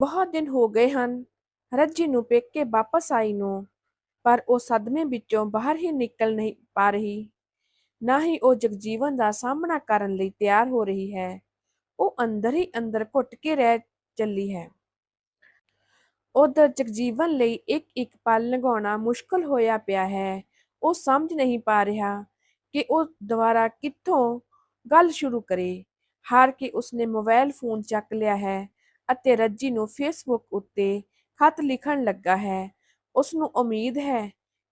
ਬਹੁਤ ਦਿਨ ਹੋ ਗਏ ਹਨ, ਰੱਜੀ ਨੂੰ ਪੇਕੇ ਵਾਪਸ ਆਈ ਨੂੰ, ਪਰ ਉਹ ਸਦਮੇ ਵਿੱਚੋਂ ਬਾਹਰ ਹੀ ਨਿਕਲ ਨਹੀਂ ਪਾ ਰਹੀ। ਨਾ ਹੀ ਉਹ ਜਗਜੀਵਨ ਦਾ ਸਾਹਮਣਾ ਕਰਨ ਲਈ ਤਿਆਰ ਹੋ ਰਹੀ ਹੈ, ਉਹ ਅੰਦਰ ਹੀ ਅੰਦਰ ਘੁੱਟ ਕੇ ਰਹਿ ਚੱਲੀ ਹੈ। ਉਧਰ ਜਗਜੀਵਨ ਲਈ ਇੱਕ ਇੱਕ ਪਲ ਲੰਘਾਉਣਾ ਮੁਸ਼ਕਲ ਹੋਇਆ ਪਿਆ ਹੈ, ਉਹ ਸਮਝ ਨਹੀਂ ਪਾ ਰਿਹਾ ਕਿ ਉਹ ਦੁਬਾਰਾ ਕਿੱਥੋਂ ਗੱਲ ਸ਼ੁਰੂ ਕਰੇ। ਹਾਰ ਕੇ ਉਸਨੇ ਮੋਬਾਈਲ ਫੋਨ ਚੱਕ ਲਿਆ ਹੈ ਅਤੇ ਰੱਜੀ ਨੂੰ ਫੇਸਬੁੱਕ ਉੱਤੇ ਖਤ ਲਿਖਣ ਲੱਗਾ ਹੈ। ਉਸ ਨੂੰ ਉਮੀਦ ਹੈ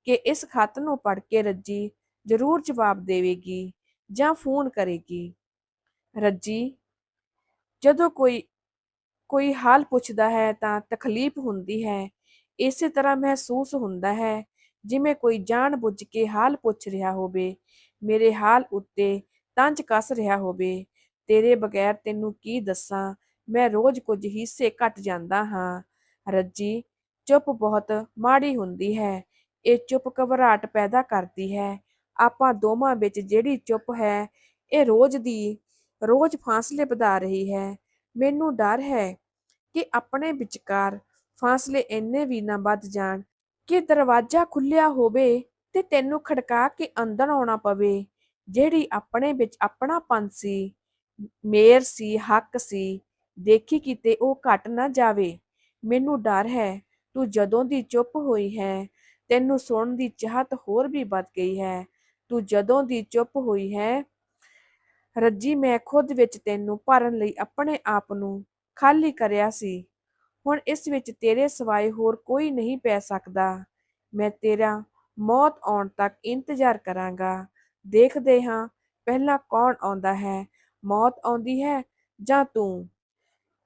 ਕਿ ਇਸ ਖਤ ਨੂੰ ਪੜ੍ਹ ਕੇ ਰੱਜੀ ਜ਼ਰੂਰ ਜਵਾਬ ਦੇਵੇਗੀ ਜਾਂ ਫੋਨ ਕਰੇਗੀ। ਰੱਜੀ, ਜਦੋਂ ਕੋਈ ਕੋਈ ਹਾਲ ਪੁੱਛਦਾ ਹੈ ਤਾਂ ਤਕਲੀਫ ਹੁੰਦੀ ਹੈ। ਇਸੇ ਤਰ੍ਹਾਂ ਮਹਿਸੂਸ ਹੁੰਦਾ ਹੈ ਜਿਵੇਂ ਕੋਈ ਜਾਣ ਬੁੱਝ ਕੇ ਹਾਲ ਪੁੱਛ ਰਿਹਾ ਹੋਵੇ, ਮੇਰੇ ਹਾਲ ਉੱਤੇ ਤੰਜ ਕੱਸ ਰਿਹਾ ਹੋਵੇ, ਤੇਰੇ ਬਗੈਰ ਤੈਨੂੰ ਕੀ ਦੱਸਾਂ? ਮੈਂ ਰੋਜ਼ ਕੁਝ ਹਿੱਸੇ ਘਟ ਜਾਂਦਾ ਹਾਂ। ਰੱਜੀ, ਚੁੱਪ ਬਹੁਤ ਮਾੜੀ ਹੁੰਦੀ ਹੈ। ਇਹ ਚੁੱਪ ਘਬਰਾਹਟ ਪੈਦਾ ਕਰਦੀ ਹੈ। ਆਪਾਂ ਦੋਵਾਂ ਵਿੱਚ ਜਿਹੜੀ ਚੁੱਪ ਹੈ, ਇਹ ਰੋਜ਼ ਦੀ, ਰੋਜ਼ ਫਾਸਲੇ ਵਧਾ ਰਹੀ ਹੈ। ਮੈਨੂੰ ਡਰ ਹੈ ਕਿ ਆਪਣੇ ਵਿਚਕਾਰ ਫਾਸਲੇ ਇੰਨੇ ਵੀ ਨਾ ਵੱਧ ਜਾਣ ਕਿ ਦਰਵਾਜ਼ਾ ਖੁੱਲਿਆ ਹੋਵੇ ਤੇ ਤੈਨੂੰ ਖੜਕਾ ਕੇ ਅੰਦਰ ਆਉਣਾ ਪਵੇ। ਜਿਹੜੀ ਆਪਣੇ ਵਿੱਚ ਆਪਣਾ ਆਪਣਾਪਨ ਸੀ, ਮੇਰ ਸੀ, ਹੱਕ ਸੀ ਦੇਖੀ ਕਿਤੇ ਉਹ ਘਟ ਨਾ ਜਾਵੇ। ਮੈਨੂੰ ਡਰ ਹੈ, ਤੂੰ ਜਦੋਂ ਦੀ ਚੁੱਪ ਹੋਈ ਹੈ, ਤੈਨੂੰ ਸੁਣਨ ਦੀ ਚਾਹਤ ਹੋਰ ਵੀ ਵੱਧ ਗਈ ਹੈ। ਤੂੰ ਜਦੋਂ ਦੀ ਚੁੱਪ ਹੋਈ ਹੈ, ਰੱਜੀ, ਮੈਂ ਖੁਦ ਵਿੱਚ ਤੈਨੂੰ ਭਰਨ ਲਈ ਆਪਣੇ ਆਪ ਨੂੰ ਖਾਲੀ ਕਰਿਆ ਸੀ। ਹੁਣ ਇਸ ਵਿੱਚ ਤੇਰੇ ਸਿਵਾਏ ਹੋਰ ਕੋਈ ਨਹੀਂ ਪੈ ਸਕਦਾ। ਮੈਂ ਤੇਰਾ ਮੌਤ ਆਉਣ ਤੱਕ ਇੰਤਜ਼ਾਰ ਕਰਾਂਗਾ। ਦੇਖਦੇ ਹਾਂ, ਪਹਿਲਾਂ ਕੌਣ ਆਉਂਦਾ ਹੈ? ਮੌਤ ਆਉਂਦੀ ਹੈ ਜਾਂ ਤੂੰ?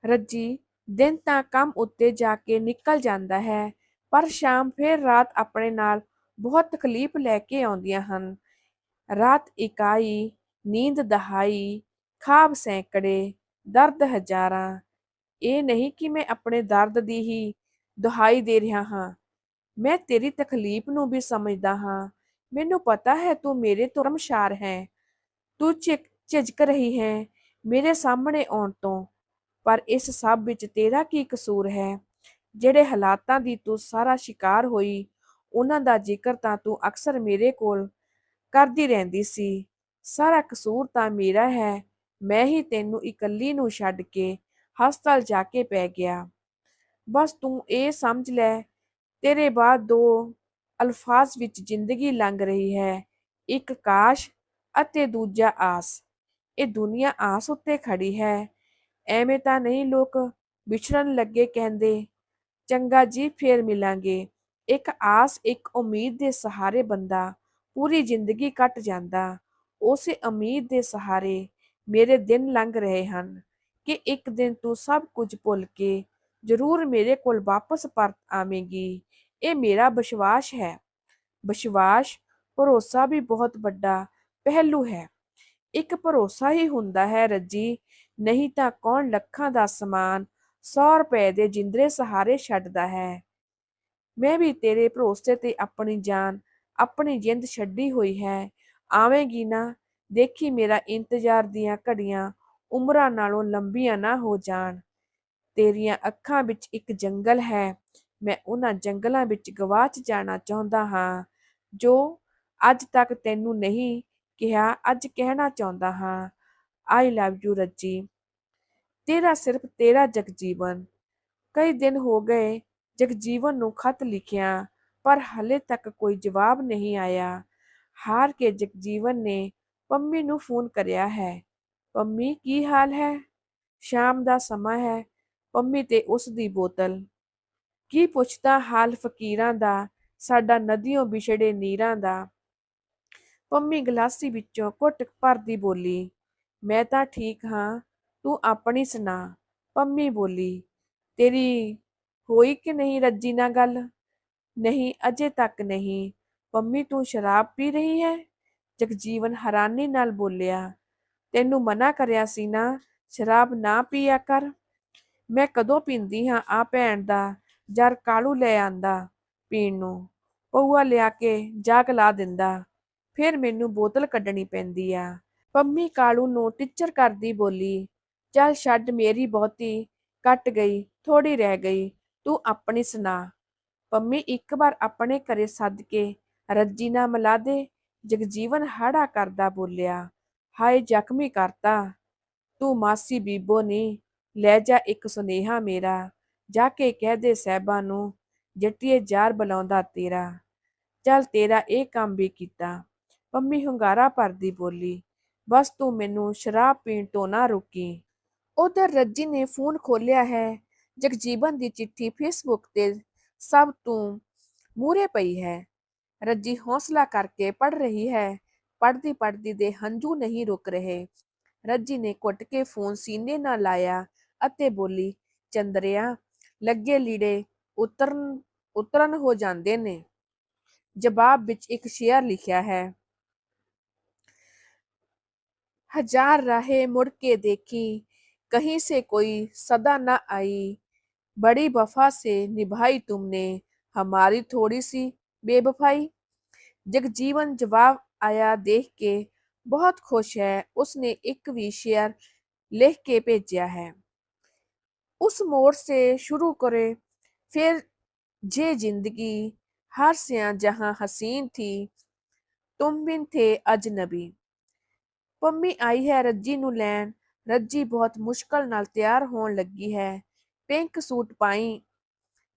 ਰੱਜੀ, ਦਿਨ ਤਾਂ ਕੰਮ ਉੱਤੇ ਜਾ ਕੇ ਨਿਕਲ ਜਾਂਦਾ ਹੈ, ਪਰ ਸ਼ਾਮ ਫਿਰ ਰਾਤ ਆਪਣੇ ਨਾਲ ਬਹੁਤ ਤਕਲੀਫ ਲੈ ਕੇ ਆਉਂਦੀਆਂ ਹਨ। ਰਾਤ ਇਕਾਈ, ਨੀਂਦ ਦਹਾਈ, ਖਾਬ ਸੈਂਕੜੇ, ਦਰਦ ਹਜ਼ਾਰਾਂ। ਇਹ ਨਹੀਂ ਕਿ ਮੈਂ ਆਪਣੇ ਦਰਦ ਦੀ ਹੀ ਦੁਹਾਈ ਦੇ ਰਿਹਾ ਹਾਂ। ਮੈਂ ਤੇਰੀ ਤਕਲੀਫ ਨੂੰ ਵੀ ਸਮਝਦਾ ਹਾਂ। ਮੈਨੂੰ ਪਤਾ ਹੈ ਤੂੰ ਮੇਰੇ ਤੋਂ ਹੈ। ਤੂੰ ਝਿਕ ਝਿਜਕ ਰਹੀ ਹੈ ਮੇਰੇ ਸਾਹਮਣੇ ਆਉਣ ਤੋਂ। ਪਰ ਇਸ ਸਭ ਵਿੱਚ ਤੇਰਾ ਕੀ ਕਸੂਰ ਹੈ? ਜਿਹੜੇ ਹਾਲਾਤਾਂ ਦੀ ਤੂੰ ਸਾਰਾ ਸ਼ਿਕਾਰ ਹੋਈ, ਉਹਨਾਂ ਦਾ ਜ਼ਿਕਰ ਤਾਂ ਤੂੰ ਅਕਸਰ ਮੇਰੇ ਕੋਲ ਕਰਦੀ ਰਹਿੰਦੀ ਸੀ। ਸਾਰਾ ਕਸੂਰ ਤਾਂ ਮੇਰਾ ਹੈ, ਮੈਂ ਹੀ ਤੈਨੂੰ ਇਕੱਲੀ ਨੂੰ ਛੱਡ ਕੇ ਹਸਪਤਾਲ ਜਾ ਕੇ ਪੈ ਗਿਆ। ਬਸ ਤੂੰ ਇਹ ਸਮਝ ਲੈ, ਤੇਰੇ ਬਾਅਦ ਦੋ ਅਲਫਾਜ਼ ਵਿੱਚ ਜ਼ਿੰਦਗੀ ਲੰਘ ਰਹੀ ਹੈ, ਇੱਕ ਕਾਸ਼ ਅਤੇ ਦੂਜਾ ਆਸ। ਇਹ ਦੁਨੀਆ ਆਸ ਉੱਤੇ ਖੜੀ ਹੈ ਐਵੇਂ ਤਾਂ ਨਹੀਂ ਲੋਕ ਵਿਛੜਨ ਲੱਗੇ ਕਹਿੰਦੇ, ਚੰਗਾ ਜੀ, ਫੇਰ ਮਿਲਾਂਗੇ। ਇੱਕ ਆਸ, ਇੱਕ ਉਮੀਦ ਦੇ ਸਹਾਰੇ ਬੰਦਾ ਪੂਰੀ ਜ਼ਿੰਦਗੀ ਕੱਟ ਜਾਂਦਾ। ਉਸੇ ਉਮੀਦ ਦੇ ਸਹਾਰੇ ਮੇਰੇ ਦਿਨ ਲੰਘ ਰਹੇ ਹਨ ਕਿ ਇੱਕ ਦਿਨ ਤੂੰ ਸਭ ਕੁਝ ਭੁੱਲ ਕੇ ਜ਼ਰੂਰ ਮੇਰੇ ਕੋਲ ਵਾਪਸ ਪਰਤ ਆਵੇਂਗੀ। ਇਹ ਮੇਰਾ ਵਿਸ਼ਵਾਸ ਹੈ। ਵਿਸ਼ਵਾਸ ਭਰੋਸਾ ਵੀ ਬਹੁਤ ਵੱਡਾ ਪਹਿਲੂ ਹੈ। ਇੱਕ ਭਰੋਸਾ ਹੀ ਹੁੰਦਾ ਹੈ, ਰੱਜੀ ਨਹੀਂ ਤਾਂ ਕੌਣ ਲੱਖਾਂ ਦਾ ਸਮਾਨ 100 ਰੁਪਏ ਦੇ ਜਿੰਦਰੇ ਸਹਾਰੇ ਛੱਡਦਾ ਹੈ? ਮੈਂ ਵੀ ਤੇਰੇ ਭਰੋਸੇ ਤੇ ਆਪਣੀ ਜਾਨ, ਆਪਣੀ ਜਿੰਦ ਛੱਡੀ ਹੋਈ ਹੈ। ਆਵੇਂਗੀ ਨਾ, ਦੇਖੀ ਮੇਰਾ ਇੰਤਜ਼ਾਰ ਦੀਆਂ ਘੜੀਆਂ ਉਮਰਾਂ ਨਾਲੋਂ ਲੰਬੀਆਂ ਨਾ ਹੋ ਜਾਣ। ਤੇਰੀਆਂ ਅੱਖਾਂ ਵਿੱਚ ਇੱਕ ਜੰਗਲ ਹੈ। ਮੈਂ ਉਹਨਾਂ ਜੰਗਲਾਂ ਵਿੱਚ ਗਵਾਚ ਜਾਣਾ ਚਾਹੁੰਦਾ ਹਾਂ, ਜੋ ਅੱਜ ਤੱਕ ਤੈਨੂੰ ਨਹੀਂ ਕਿਹਾ, ਅੱਜ ਕਹਿਣਾ ਚਾਹੁੰਦਾ ਹਾਂ। I love you Rajji. ਤੇਰਾ ਸਿਰਫ ਤੇਰਾ ਜਗਜੀਵਨ। ਕਈ ਦਿਨ ਹੋ ਗਏ ਜਗਜੀਵਨ ਨੂੰ ਖਤ ਲਿਖਿਆ, ਪਰ ਹਲੇ ਤੱਕ ਕੋਈ ਜਵਾਬ ਨਹੀਂ ਆਇਆ। ਹਾਰ ਕੇ ਜਗਜੀਵਨ ਨੇ ਪੰਮੀ ਨੂੰ ਫੋਨ ਕਰਿਆ ਹੈ। ਪੰਮੀ, ਕੀ ਹਾਲ ਹੈ? ਸ਼ਾਮ ਦਾ ਸਮਾਂ ਹੈ। ਪੰਮੀ ਤੇ ਉਸ ਦੀ ਬੋਤਲ। ਕੀ ਪੁੱਛਦਾ ਹਾਲ ਫਕੀਰਾਂ ਦਾ, ਸਾਡਾ ਨਦੀਆਂ ਵਿਛੜੇ ਨੀਰਾਂ ਦਾ? ਪੰਮੀ ਗਲਾਸੀ ਵਿੱਚੋਂ ਘੁੱਟ ਭਰਦੀ ਬੋਲੀ ਮੈਂ ਤਾਂ ਠੀਕ ਹਾਂ, ਤੂੰ ਆਪਣੀ ਸੁਣਾ, ਪੰਮੀ ਬੋਲੀ, ਤੇਰੀ ਹੋਈ ਕਿ ਨਹੀਂ ਰੱਜੀ ਨਾਲ ਗੱਲ? ਨਹੀਂ, ਅਜੇ ਤੱਕ ਨਹੀਂ। ਪੰਮੀ ਤੂੰ ਸ਼ਰਾਬ ਪੀ ਰਹੀ ਹੈ? ਜਗਜੀਵਨ ਹੈਰਾਨੀ ਨਾਲ ਬੋਲਿਆ, ਤੈਨੂੰ ਮਨਾ ਕਰਿਆ ਸੀ ਨਾ, ਸ਼ਰਾਬ ਨਾ ਪੀਆ ਕਰ। ਮੈਂ ਕਦੋਂ ਪੀਂਦੀ ਹਾਂ ਆ ਭੈਣ ਦਾ ਜਰ ਕਾਲੂ ਲੈ ਆਂਦਾ ਪੀਣ ਨੂੰ। ਪਊਆ ਲਿਆ ਕੇ ਜਾਗ ਲਾ ਦਿੰਦਾ, ਫਿਰ ਮੈਨੂੰ ਬੋਤਲ ਕੱਢਣੀ ਪੈਂਦੀ ਆ। ਪੰਮੀ ਕਾਲੂ ਨੂੰ ਟਿੱਚਰ ਕਰਦੀ ਬੋਲੀ, ਚੱਲ ਛੱਡ ਮੇਰੀ ਬਹੁਤੀ, ਕੱਟ ਗਈ ਥੋੜੀ ਰਹਿ ਗਈ, ਤੂੰ ਆਪਣੀ ਸੁਣਾ। ਪੰਮੀ ਇੱਕ ਵਾਰ ਆਪਣੇ ਘਰੇ ਸੱਦ ਕੇ ਰੱਜੀ ਨਾ ਮਿਲਾ ਦੇ, ਜਗਜੀਵਨ ਹਾੜਾ ਕਰਦਾ ਬੋਲਿਆ, ਹਾਏ ਜ਼ਖਮੀ ਕਰਤਾ, ਤੂੰ ਮਾਸੀ ਬੀਬੋ ਨੀ, ਲੈ ਜਾ ਇੱਕ ਸੁਨੇਹਾ ਮੇਰਾ, ਜਾ ਕੇ ਕਹਿ ਦੇ ਸਹਿਬਾਂ ਨੂੰ, ਜੱਟੀਏ ਜ਼ਾਰ ਬੁਲਾਉਂਦਾ ਤੇਰਾ। ਚੱਲ ਤੇਰਾ ਇਹ ਕੰਮ ਵੀ ਕੀਤਾ, ਪੰਮੀ ਹੁੰਗਾਰਾ ਭਰਦੀ ਬੋਲੀ ਬਸ ਤੂੰ ਮੈਨੂੰ ਸ਼ਰਾਬ ਪੀਣ ਤੋਂ ਨਾ ਰੋਕੀ। ਉਧਰ ਰੱਜੀ ਨੇ ਫੋਨ ਖੋਲਿਆ ਹੈ। ਜਗਜੀਵਨ ਦੀ ਚਿੱਠੀ ਫੇਸਬੁੱਕ ਤੇ ਸਭ ਤੋਂ ਮੂਰੇ ਪਈ ਹੈ। ਰੱਜੀ ਹੌਸਲਾ ਕਰਕੇ ਪੜ ਰਹੀ ਹੈ। ਪੜਦੀ ਪੜਦੀ ਦੇ ਹੰਝੂ ਨਹੀਂ ਰੁਕ ਰਹੇ। ਰੱਜੀ ਨੇ ਕੁੱਟ ਕੇ ਫੋਨ ਸੀਨੇ ਨਾਲ ਲਾਇਆ ਅਤੇ ਬੋਲੀ, ਚੰਦਰਿਆ, ਲੱਗੇ ਲੀੜੇ ਉਤਰਨ ਉਤਰਨ ਹੋ ਜਾਂਦੇ ਨੇ। ਜਵਾਬ ਵਿੱਚ ਇੱਕ ਸ਼ੇਅਰ ਲਿਖਿਆ ਹੈ। हज़ार राहें मुड़ के देखी, कहीं से कोई सदा न आई। बड़ी वफा से निभाई तुमने, हमारी थोड़ी सी बेवफाई जगजीवन जवाब आया देख के, बहुत खुश है, उसने एक भी शेयर लिख के भेजा है। उस मोड़ से शुरू करे, फिर जे ज़िंदगी, हर सिया जहाँ हसीन थी, तुम बिन थे अजनबी। ਪੰਮੀ ਆਈ ਹੈ ਰੱਜੀ ਨੂੰ ਲੈਣ। ਰੱਜੀ ਬਹੁਤ ਮੁਸ਼ਕਲ ਨਾਲ ਤਿਆਰ ਹੋਣ ਲੱਗੀ ਹੈ। ਪਿੰਕ ਸੂਟ ਪਾਈ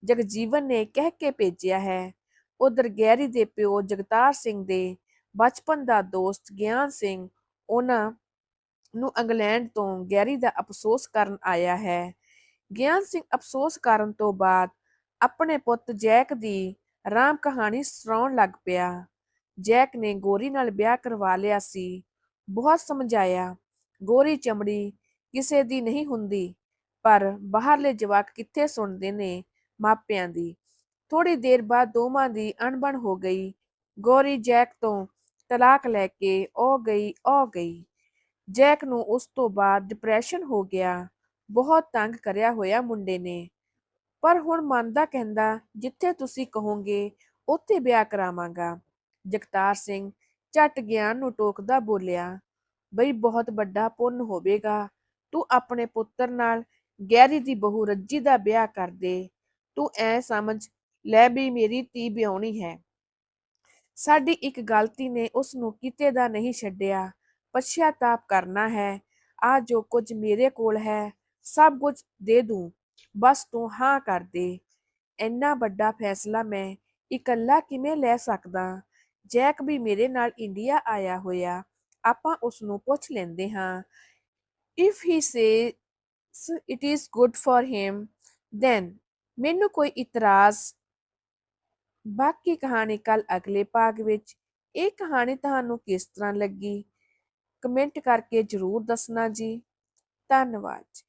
ਜਗਜੀਵਨ ਨੇ ਕਹਿ ਕੇ ਭੇਜਿਆ ਹੈ। ਉਧਰ ਗੈਰੀ ਦੇ ਪਿਓ ਜਗਤਾਰ ਸਿੰਘ ਦੇ ਬਚਪਨ ਦਾ ਦੋਸਤ ਗਿਆਨ ਸਿੰਘ, ਉਹਨਾਂ ਨੂੰ ਇੰਗਲੈਂਡ ਤੋਂ ਗੈਰੀ ਦਾ ਅਫਸੋਸ ਕਰਨ ਆਇਆ ਹੈ। ਗਿਆਨ ਸਿੰਘ ਅਫਸੋਸ ਕਰਨ ਤੋਂ ਬਾਅਦ ਆਪਣੇ ਪੁੱਤ ਜੈਕ ਦੀ ਰਾਮ ਕਹਾਣੀ ਸੁਣਾਉਣ ਲੱਗ ਪਿਆ। ਜੈਕ ਨੇ ਗੋਰੀ ਨਾਲ ਵਿਆਹ ਕਰਵਾ ਲਿਆ ਸੀ। ਬਹੁਤ ਸਮਝਾਇਆ। ਗੋਰੀ ਚਮੜੀ ਕਿਸੇ ਦੀ ਨਹੀਂ ਹੁੰਦੀ, ਪਰ ਬਾਹਰਲੇ ਜਵਾਕ ਕਿੱਥੇ ਸੁਣਦੇ ਨੇ ਮਾਪਿਆਂ ਦੀ। ਥੋੜੀ ਦੇਰ ਬਾਅਦ ਦੋਵਾਂ ਦੀ ਅਣਬਣ ਹੋ ਗਈ। ਗੋਰੀ ਜੈਕ ਤੋਂ ਤਲਾਕ ਲੈ ਕੇ ਉਹ ਗਈ ਉਹ ਗਈ। ਜੈਕ ਨੂੰ ਉਸ ਤੋਂ ਬਾਅਦ ਡਿਪਰੈਸ਼ਨ ਹੋ ਗਿਆ। ਬਹੁਤ ਤੰਗ ਕਰਿਆ ਹੋਇਆ ਮੁੰਡੇ ਨੇ। ਪਰ ਹੁਣ ਮੰਨਦਾ ਕਹਿੰਦਾ, ਜਿੱਥੇ ਤੁਸੀਂ ਕਹੋਗੇ, ਉੱਥੇ ਵਿਆਹ ਕਰਾਵਾਂਗਾ। ਜਗਤਾਰ ਸਿੰਘ ਝਟ ਗਿਆਨ ਨੂੰ ਟੋਕਦਾ ਬੋਲਿਆ, ਬਈ ਬਹੁਤ ਵੱਡਾ ਪੁੰਨ ਹੋਵੇਗਾ, ਤੂੰ ਆਪਣੇ ਪੁੱਤਰ ਨਾਲ ਗੈਰੀ ਦੀ ਬਹੂ ਰੱਜੀ ਦਾ ਵਿਆਹ ਕਰ ਦੇ, ਤੂੰ ਐ ਸਮਝ, ਲੈ ਵੀ ਮੇਰੀ ਧੀ ਵਿਆਹਣੀ ਹੈ। ਸਾਡੀ ਇੱਕ ਗਲਤੀ ਨੇ ਉਸ ਨੂੰ ਕਿਤੇ ਦਾ ਨਹੀਂ ਛੱਡਿਆ ਪਛਤਾਪ ਕਰਨਾ ਹੈ, ਆ ਜੋ ਕੁਝ ਮੇਰੇ ਕੋਲ ਹੈ, ਸਭ ਕੁਝ ਦੇ ਦੂੰ, ਬਸ ਤੂੰ ਹਾਂ ਕਰ ਦੇ। ਇੰਨਾ ਵੱਡਾ ਫੈਸਲਾ ਮੈਂ ਇਕੱਲਾ ਕਿਵੇਂ ਲੈ ਸਕਦਾ? ਜੈਕ ਵੀ ਮੇਰੇ ਨਾਲ ਇੰਡੀਆ ਆਇਆ ਹੋਇਆ, ਆਪਾਂ ਉਸ ਨੂੰ ਪੁੱਛ ਲੈਂਦੇ ਹਾਂ। If he says it is good for him then ਮੈਨੂੰ ਕੋਈ ਇਤਰਾਜ਼, ਬਾਕੀ ਕਹਾਣੀ ਕੱਲ ਅਗਲੇ ਭਾਗ ਵਿੱਚ। ਇਹ ਕਹਾਣੀ ਤੁਹਾਨੂੰ ਕਿਸ ਤਰ੍ਹਾਂ ਲੱਗੀ? ਕਮੈਂਟ ਕਰਕੇ ਜਰੂਰ ਦੱਸਣਾ ਜੀ। ਧੰਨਵਾਦ।